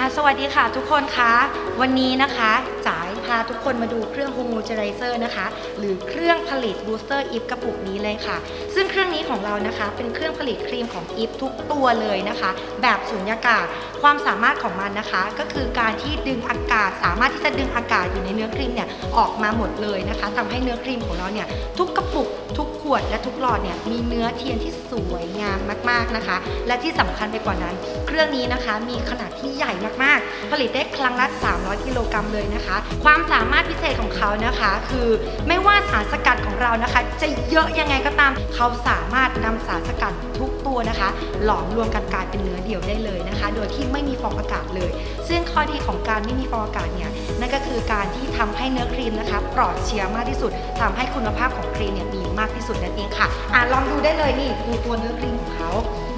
อะสวัสดีค่ะทุกคนคะวันนี้นะคะจ๋ายพาทุกคนมาดูเครื่อง h o m o g e n i z e r นะคะ หรือเครื่องผลิต Booster IF กระปุกนี้เลยค่ะ ซึ่งเครื่องนี้ของเรานะคะ เป็นเครื่องผลิตครีมของ IF ทุกตัวเลยนะคะ แบบสุญญากาศความสามารถของมันนะคะ ก็คือการที่ดึงอากาศ สามารถที่จะดึงอากาศอยู่ในเนื้อครีมเนี่ยออกมาหมดเลยนะคะทำให้เนื้อครีมของเราเนี่ยทุกกระปุกทุกขวดและทุกหลอดเนี่ยมีเนื้อเทียนที่สวยงามมากๆนะคะ และที่สำคัญไปกว่านั้น เครื่องนี้นะคะมีขนาดที่ใหญ่มากๆ ผลิตได้ครั้งละ 300 กิโลกรัมเลยนะคะ ความสามารถพิเศษของเขานะคะ คือไม่ว่าสารสกัดของเรานะคะ จะเยอะยังไงก็ตาม เขาสามารถนำสารสกัดทุกตัวนะคะ หลอมรวมกันกลายเป็นเนื้อเดียวได้เลยนะคะ โดยที่ไม่มีฟองอากาศเลย ซึ่งข้อดีของการไม่มีฟองอากาศเนี่ยนั่นก็คือการที่ทำให้เนื้อครีมนะคะ ปลอดเชื้อมากที่สุดทำให้คุณภาพของครีมเนี่ยดีมากที่สุดนั่นเองค่ะอะลองดูได้เลยนี่ดูตัวเนื้อครีมของเขา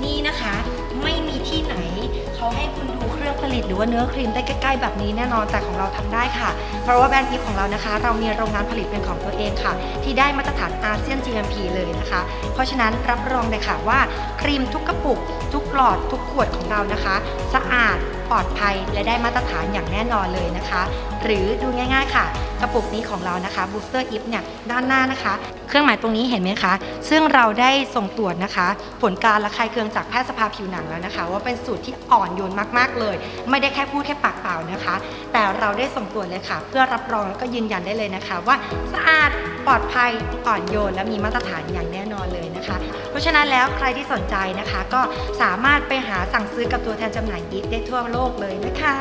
นี่นะคะ ไม่ ตหรือว่าเนื้อครีมได้ใกล้ๆแบบนี้แน่นอนแต่ของเราทำได้ค่ะ เพราะว่าแบรนด์ทิปของเรานะคะ เรามีโรงงานผลิตเป็นของตัวเองค่ะ ที่ได้มาตรฐานอาเซียน GMP เลยนะคะ เพราะฉะนั้นรับรองเลยค่ะว่าครีมทุกกระปุกทุก หลอดทุกขวดของเรานะคะ สะอาดปลอดภัยและได้มาตรฐานอย่างแน่นอนเลยนะคะ หรือดูง่ายๆค่ะ กระปุกนี้ของเรานะคะ Booster If เนี่ยด้านหน้านะคะ เครื่องหมายตรงนี้เห็นไหมคะ ซึ่งเราได้ส่งตรวจนะคะ ผลการระคายเคืองจากแพทยสภาผิวหนังแล้วนะคะ ว่าเป็นสูตรที่อ่อนโยนมากๆเลย ไม่ได้แค่พูดแค่ปาก ล่านะคะ แต่เราได้ส่งตรวจเลยค่ะ เพื่อรับรองแล้วก็ยืนยันได้เลยนะคะ ว่าสะอาดปลอดภัยอ่อนโยน และมีมาตรฐานอย่างแน่นอนเลยนะคะ เพราะฉะนั้นแล้วใครที่สนใจนะคะ ก็สามารถไปหาสั่งซื้อกับตัวแทนจำหน่ายยิปได้ทั่วโลกเลยนะคะ